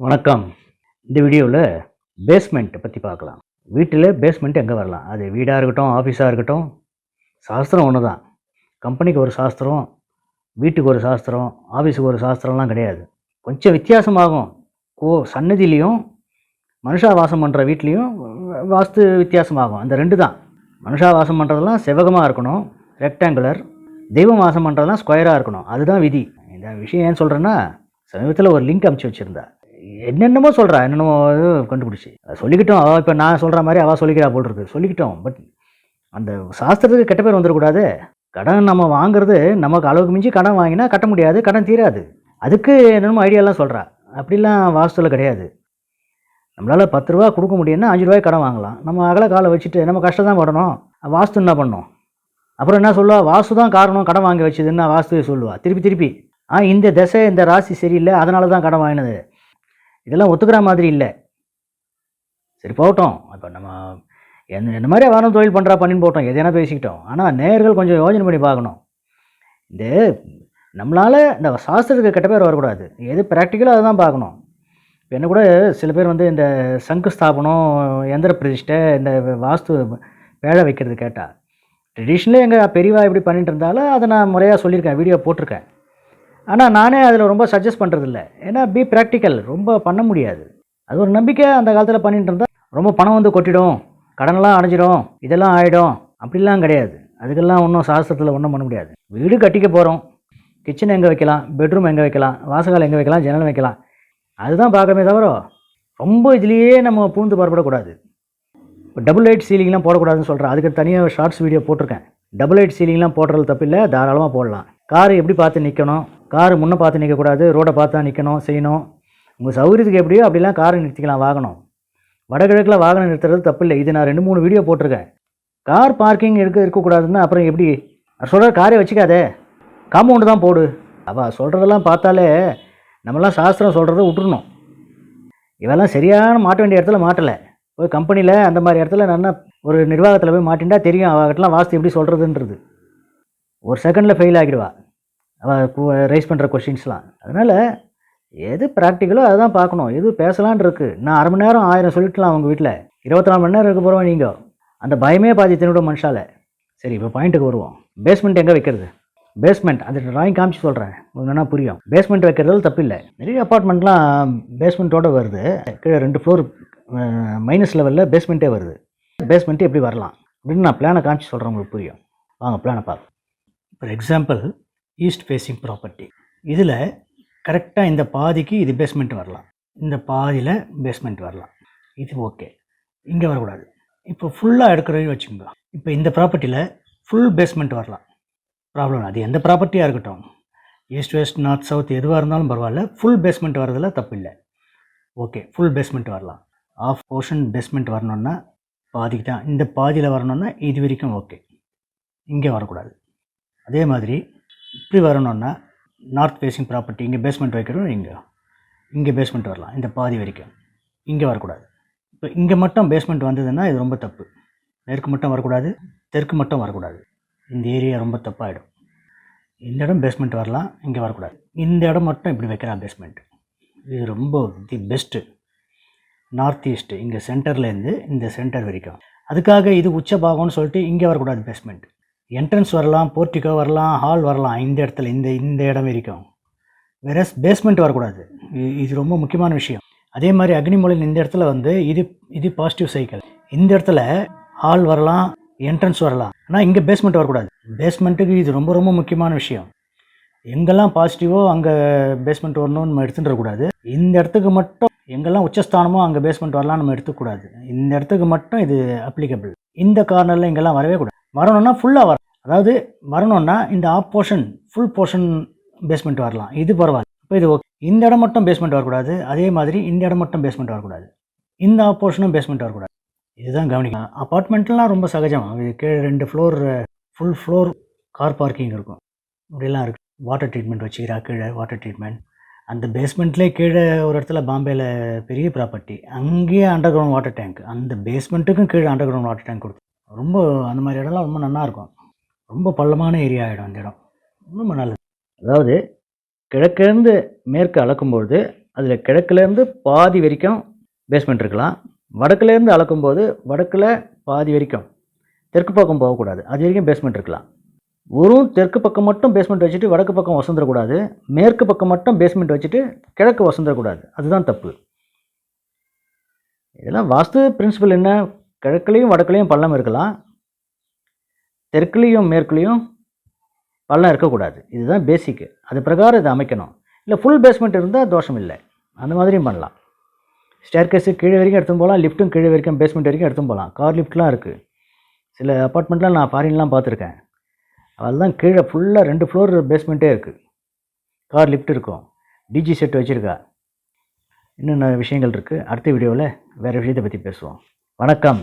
வணக்கம். இந்த வீடியோவில் பேஸ்மெண்ட்டை பற்றி பார்க்கலாம். வீட்டில் பேஸ்மெண்ட் எங்கே வரலாம்? அது வீடாக இருக்கட்டும் ஆஃபீஸாக இருக்கட்டும் சாஸ்திரம் ஒன்று தான் கம்பெனிக்கு ஒரு சாஸ்திரம் வீட்டுக்கு ஒரு சாஸ்திரம் ஆஃபீஸுக்கு ஒரு சாஸ்திரம்லாம் கிடையாது. கொஞ்சம் வித்தியாசமாகும். கோ சன்னதிலையும் மனுஷா வாசம் பண்ணுற வீட்லேயும் வாஸ்து வித்தியாசமாகும். அந்த ரெண்டு தான் மனுஷா வாசம் பண்ணுறதெல்லாம் செவகமாக இருக்கணும் ரெக்டாங்குலர் தெய்வம் வாசம் பண்ணுறதெல்லாம் ஸ்கொயராக இருக்கணும். அதுதான் விதி. இந்த விஷயம் ஏன் சொல்கிறேன்னா சமீபத்தில் ஒரு லிங்க் அமுச்சு வச்சுருந்தா. என்னென்னமோ சொல்கிறா என்னென்னமோ இது கண்டுபிடிச்சி. சொல்லிக்கிட்டோம். அவள் இப்போ நான் சொல்கிற மாதிரி அவள் சொல்லிக்கிறா போல் இருக்கு. சொல்லிக்கிட்டோம். பட் அந்த சாஸ்திரத்துக்கு கெட்ட பேர் வந்துடக்கூடாது. கடன் நம்ம வாங்குறது நமக்கு அளவுக்கு மிஞ்சி கடன் வாங்கினா கட்ட முடியாது கடன் தீராது. அதுக்கு என்னென்னமோ ஐடியாலாம் சொல்கிறா அப்படிலாம் வாஸ்துவில் கிடையாது. நம்மளால் பத்து ரூபா கொடுக்க முடியும்னா அஞ்சு ரூபாய் கடன் வாங்கலாம். நம்ம அகல காலை வச்சுட்டு நம்ம கஷ்டம் தான் படணும். வாஸ்து என்ன பண்ணோம்? அப்புறம் என்ன சொல்லுவா? வாஸ்து தான் காரணம். கடன் வாங்கி வச்சதுன்னா வாஸ்துவை சொல்லுவா. திருப்பி திருப்பி. ஆ இந்த திசை இந்த ராசி சரியில்லை. அதனால தான் கடன் வாங்கினது. இதெல்லாம் ஒத்துக்கிற மாதிரி இல்லை. சரி போகட்டும். இப்போ நம்ம என்ன என்ன மாதிரி வாரம் தொழில் பண்ணுறா பண்ணின்னு போட்டோம் எதனா பேசிக்கிட்டோம். ஆனால் நேர்கள் கொஞ்சம் யோஜனை பண்ணி பார்க்கணும். இந்த நம்மளால் இந்த சாஸ்திரத்துக்கு கெட்ட பேர் வரக்கூடாது. எது ப்ராக்டிக்கலாக அதை தான் பார்க்கணும். இப்போ என்ன கூட சில பேர் வந்து இந்த சங்கு ஸ்தாபனம் எந்திர பிரதிஷ்டை இந்த வாஸ்து வேலை வைக்கிறது கேட்டால் ட்ரெடிஷ்னலாக எங்கள் பெரியவா இப்படி பண்ணிட்டு இருந்தாலும் அதை நான் முறையாக சொல்லியிருக்கேன் வீடியோ போட்டிருக்கேன். ஆனால் நானே அதில் ரொம்ப சஜஸ்ட் பண்ணுறதில்ல ஏன்னா பி ப்ராக்டிக்கல் ரொம்ப பண்ண முடியாது. அது ஒரு நம்பிக்கை அந்த காலத்தில் பண்ணிட்டு இருந்தால் ரொம்ப பணம் வந்து கொட்டிடும். கடனெல்லாம் அடைஞ்சிடும். இதெல்லாம் ஆகிடும் அப்படிலாம் கிடையாது. அதுக்கெல்லாம் ஒன்றும் சாஸ்திரத்தில் ஒன்றும் பண்ண முடியாது. வீடு கட்டிக்க போகிறோம் கிச்சன் எங்கே வைக்கலாம்? பெட்ரூம் எங்கே வைக்கலாம்? வாசகால் எங்கே வைக்கலாம்? ஜன்னல் வைக்கலாம்? அதுதான் பார்க்கமே தவிர ரொம்ப இதுலேயே நம்ம பூந்து பரப்படக்கூடாது இப்போ டபுள் லைட் சீலிங்லாம் போடக்கூடாதுன்னு சொல்கிறேன் அதுக்கு தனியாக ஷார்ட்ஸ் வீடியோ போட்டிருக்கேன். டபுள் லைட் சீலிங்லாம் போடுறது தப்பில்லை. தாராளமாக போடலாம். கார் எப்படி பார்த்து நிற்கணும் காரு முன்னே பார்த்து நிற்கக்கூடாது ரோடை பார்த்தா நிற்கணும் செய்யணும். உங்கள் சௌகரியத்துக்கு எப்படியோ அப்படிலாம் காரை நிறுத்திக்கலாம் வாகனம். வடகிழக்கில் வாகனம் நிறுத்துறது தப்பில்லை. இது நான் ரெண்டு மூணு வீடியோ போட்டிருக்கேன். கார் பார்க்கிங் இருக்க இருக்கக்கூடாதுன்னா அப்புறம் எப்படி? சொல்கிற காரே வச்சுக்காதே. காம்பவுண்டு தான் போடு. அவள் சொல்கிறதெல்லாம் பார்த்தாலே நம்மலாம் சாஸ்திரம் சொல்கிறத விட்டுருணும் இவெல்லாம் சரியான மாட்ட வேண்டிய இடத்துல மாட்டலை. போய் கம்பெனியில் அந்த மாதிரி இடத்துல நான் ஒரு நிர்வாகத்தில் போய் மாட்டின்டா தெரியும் அவகிட்டலாம் வாஸ்து எப்படி சொல்கிறதுன்றது ஒரு செகண்டில் ஃபெயில் ஆகிடுவா. ரைஸ் பண்ணுற கொஷின்ஸ்லாம் அதனால் எது ப்ராக்டிக்கலோ அதுதான் பார்க்கணும். எது பேசலான் இருக்குது நான் அரை மணி நேரம் ஆயிரம் சொல்லிட்டலாம் அவங்க வீட்டில் இருபத்தி நாலு மணி நேரம் இருக்க போகிறோம் நீங்கள் அந்த பயமே பாதி தின்னுடும் மனுஷால. சரி இப்போ பாயிண்ட்டுக்கு வருவோம். பேஸ்மெண்ட் எங்கே வைக்கிறது? பேஸ்மெண்ட் அந்த ட்ராயிங் காமிச்சு சொல்கிறேன் என்னன்னா புரியும். பேஸ்மெண்ட் வைக்கிறதுல தப்பில்லை. நிறைய அப்பார்ட்மெண்ட்லாம் பேஸ்மெண்ட்டோடு வருது. கீழே ரெண்டு ஃப்ளோர் மைனஸ் லெவலில் பேஸ்மெண்ட்டே வருது. பேஸ்மெண்ட்டு எப்படி வரலாம்? அப்படின்னு நான் பிளானை காமிச்சு சொல்கிறேன் உங்களுக்கு புரியும். வாங்க பிளானை பார்ப்போம். For example east facing property இதில் கரெக்டாக இந்த பாதிக்கு இது பேஸ்மெண்ட் வரலாம். இந்த பாதியில் பேஸ்மெண்ட் வரலாம். இது ஓகே இங்கே வரக்கூடாது. இப்போ ஃபுல்லாக எடுக்கிறவங்க வச்சுக்கோங்க. இப்போ இந்த ப்ராப்பர்ட்டியில் ஃபுல் பேஸ்மெண்ட் வரலாம். ப்ராப்ளம் அது எந்த ப்ராப்பர்ட்டியாக இருக்கட்டும். ஈஸ்ட் வெஸ்ட் நார்த் சவுத் எதுவாக இருந்தாலும் பரவாயில்ல. ஃபுல் பேஸ்மெண்ட் வரதில் தப்பு இல்லை ஓகே ஃபுல் பேஸ்மெண்ட் வரலாம். ஆஃப் போர்ஷன் பேஸ்மெண்ட் வரணுன்னா பாதிக்கு தான். இந்த பாதியில் வரணுன்னா இது வரைக்கும் ஓகே இங்கே வரக்கூடாது. அதே மாதிரி இப்படி வரணுன்னா நார்த் ஃபேஸிங் ப்ராப்பர்ட்டி இங்கே பேஸ்மெண்ட் வைக்கிறோம் இங்கே. இங்கே பேஸ்மெண்ட் வரலாம் இந்த பாதி வரைக்கும். இங்கே வரக்கூடாது. இப்போ இங்கே மட்டும் பேஸ்மெண்ட் வந்ததுன்னா இது ரொம்ப தப்பு. மேற்கு மட்டும் வரக்கூடாது தெற்கு மட்டும் வரக்கூடாது. இந்த ஏரியா ரொம்ப தப்பாகிடும் இந்த இடம் பேஸ்மெண்ட் வரலாம் இங்கே வரக்கூடாது. இந்த இடம் மட்டும் இப்படி வைக்கலாம் பேஸ்மெண்ட் இது ரொம்ப தி பெஸ்ட்டு நார்த் ஈஸ்ட்டு இங்கே சென்டர்லேருந்து இந்த சென்டர் வரைக்கும். அதுக்காக இது உச்ச பாகம்னு சொல்லிட்டு இங்கே வரக்கூடாது பேஸ்மெண்ட் என்ட்ரன்ஸ் வரலாம் போர்ட்டிகோ வரலாம் ஹால் வரலாம் இந்த இடத்துல இந்த இந்த இடம் வரைக்கும். வேற பேஸ்மெண்ட் வரக்கூடாது. இது ரொம்ப முக்கியமான விஷயம். அதே மாதிரி அக்னிமொழியில் இந்த இடத்துல வந்து இது இது பாசிட்டிவ் சைக்கிள் இந்த இடத்துல ஹால் வரலாம் என்ட்ரன்ஸ் வரலாம். ஆனால் இங்கே பேஸ்மெண்ட் வரக்கூடாது. பேஸ்மெண்ட்டுக்கு இது ரொம்ப ரொம்ப முக்கியமான விஷயம். எங்கெல்லாம் பாசிட்டிவோ அங்கே பேஸ்மெண்ட் வரணும்னு நம்ம எடுத்துட்டு வரக்கூடாது. இந்த இடத்துக்கு மட்டும் எங்கெல்லாம் உச்சஸ்தானமோ அங்கே பேஸ்மெண்ட் வரலாம் நம்ம எடுத்துக்கூடாது இந்த இடத்துக்கு மட்டும் இது அப்ளிகபிள் இந்த கார்னரில் இங்கெல்லாம் வரவே கூடாது. வரணும்னா ஃபுல்லாக வர அதாவது வரணும்னா இந்த half portion full portion basement வரலாம். இது பரவாயில்ல. இப்போ இது ஓகே இந்த இடம் மட்டும் பேஸ்மெண்ட் வரக்கூடாது. அதே மாதிரி இந்த இடம் மட்டும் பேஸ்மெண்ட் வரக்கூடாது. இந்த ஆப் போர்ஷனும் பேஸ்மெண்ட் வரக்கூடாது. இதுதான் கவனிக்கலாம் அப்பார்ட்மெண்ட்லாம் ரொம்ப சகஜம். இது கீழே ரெண்டு floor full floor car parking இருக்கும். இப்படிலாம் இருக்குது வாட்டர் ட்ரீட்மெண்ட் வச்சுக்கிறா கீழே வாட்டர் ட்ரீட்மெண்ட் அந்த பேஸ்மெண்ட்லேயே கீழே ஒரு இடத்துல பாம்பேயில் பெரிய ப்ராப்பர்ட்டி அங்கேயே அண்டர் கிரவுண்ட் வாட்டர் டேங்க் அந்த பேஸ்மெண்ட்டுக்கும் கீழே அண்டர் கிரவுண்ட் வாட்டர் டேங்க் கொடுத்து ரொம்ப அந்த மாதிரி இடம்லாம் ரொம்ப நல்லாயிருக்கும் ரொம்ப பள்ளமான ஏரியா ஆகிடும் அந்த இடம். ரொம்ப நல்லது. அதாவது கிழக்கிலேருந்து மேற்கு அளக்கும்போது அதில் கிழக்குலேருந்து பாதி வரைக்கும் பேஸ்மெண்ட் இருக்கலாம். வடக்குலேருந்து அளக்கும்போது வடக்கில் பாதி வரைக்கும் தெற்கு பக்கம் போகக்கூடாது. அது வரைக்கும் பேஸ்மெண்ட் இருக்கலாம். வெறும் தெற்கு பக்கம் மட்டும் பேஸ்மெண்ட் வச்சுட்டு வடக்கு பக்கம் வசந்துடக்கூடாது. மேற்கு பக்கம் மட்டும் பேஸ்மெண்ட் வச்சுட்டு கிழக்கு வசந்துடக்கூடாது. அதுதான் தப்பு. இதெல்லாம் வாஸ்து பிரின்சிபல் என்ன? கிழக்குலேயும் வடக்குலேயும் பள்ளம் இருக்கலாம். தெற்குலேயும் மேற்குலேயும் பள்ளம் இருக்கக்கூடாது. இதுதான் பேசிக்கு அது பிரகாரம் இதை அமைக்கணும். இல்லை ஃபுல் பேஸ்மெண்ட் இருந்தால் தோஷம் இல்லை. அந்த மாதிரியும் பண்ணலாம். ஸ்டேர்கேஸு கீழே வரைக்கும் எடுத்துன்னு போகலாம். லிஃப்ட்டும் கீழே வரைக்கும் பேஸ்மெண்ட் வரைக்கும் எடுத்துன்னு போகலாம். கார் லிஃப்ட்லாம் இருக்குது சில அப்பார்ட்மெண்ட்லாம் நான் ஃபாரின்லாம் பார்த்துருக்கேன். அதுதான் கீழே ஃபுல்லாக ரெண்டு ஃப்ளோர் பேஸ்மெண்ட்டே இருக்குது கார் லிஃப்ட் இருக்கும். டிஜி செட் வச்சுருக்கா. இன்னும் விஷயங்கள் இருக்குது அடுத்த வீடியோவில் வேறு விஷயத்தை பற்றி பேசுவோம். வணக்கம்.